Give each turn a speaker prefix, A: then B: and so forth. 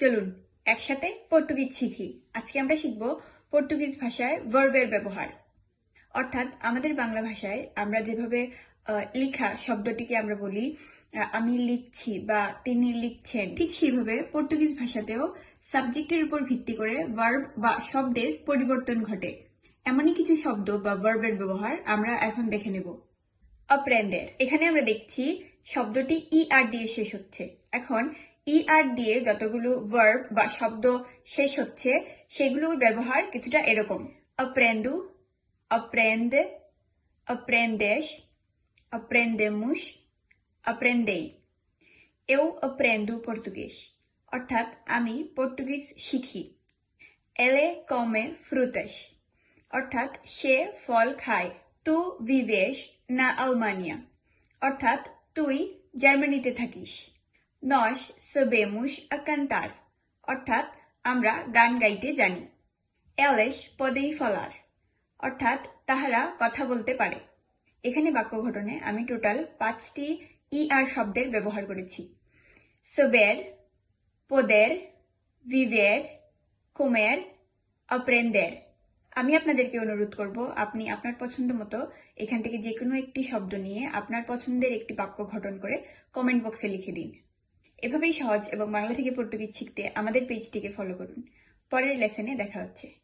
A: চলুন, একসাথে পর্তুগিজ শিখি। আজকে আমরা শিখব পর্তুগিজ ভাষায় ভার্বের ব্যবহার। অর্থাৎ আমাদের বাংলা ভাষায় আমরা যেভাবে লিখা শব্দটিকে আমরা বলি আমি লিখছি বা তিনি লিখছেন, ঠিক সেইভাবে পর্তুগিজ ভাষাতেও সাবজেক্টের উপর ভিত্তি করে ভার্ব বা শব্দের পরিবর্তন ঘটে। এমনই কিছু শব্দ বা ভার্বের ব্যবহার আমরা এখন দেখে নেব। অপ্রেন্ডের, এখানে আমরা দেখছি শব্দটি ই আর দিয়ে শেষ হচ্ছে। এখন ই আর দিয়ে যতগুলো ভার্ব বা শব্দ শেষ হচ্ছে সেগুলোর ব্যবহার কিছুটা এরকম। অপ্রেন্দু aprende, aprendes, aprendemos, aprendei. Eu aprendo português. অর্থাৎ আমি পর্তুগিজ শিখি। এলে কমে frutas অর্থাৎ সে ফল খায়। তু vives না আলমানিয়া অর্থাৎ তুই জার্মানিতে থাকিস। Sabemos a cantar অর্থাৎ আমরা গান গাইতে জানি। এলেস পদেই ফলার, অর্থাৎ তাহারা কথা বলতে পারে। এখানে বাক্য গঠনে আমি টোটাল পাঁচটি ই আর শব্দের ব্যবহার করেছি। সবের, পোদের, ভিভের, কোমের, অপ্রেন্দের। আমি আপনাদেরকে অনুরোধ করব, আপনি আপনার পছন্দ মতো এখান থেকে যে কোনো একটি শব্দ নিয়ে আপনার পছন্দের একটি বাক্য গঠন করে কমেন্ট বক্সে লিখে দিন। এভাবেই সহজ এবং বাংলা থেকে পর্তুগিজ শিখতে আমাদের পেজটিকে ফলো করুন। পরের লেসনে দেখা হচ্ছে।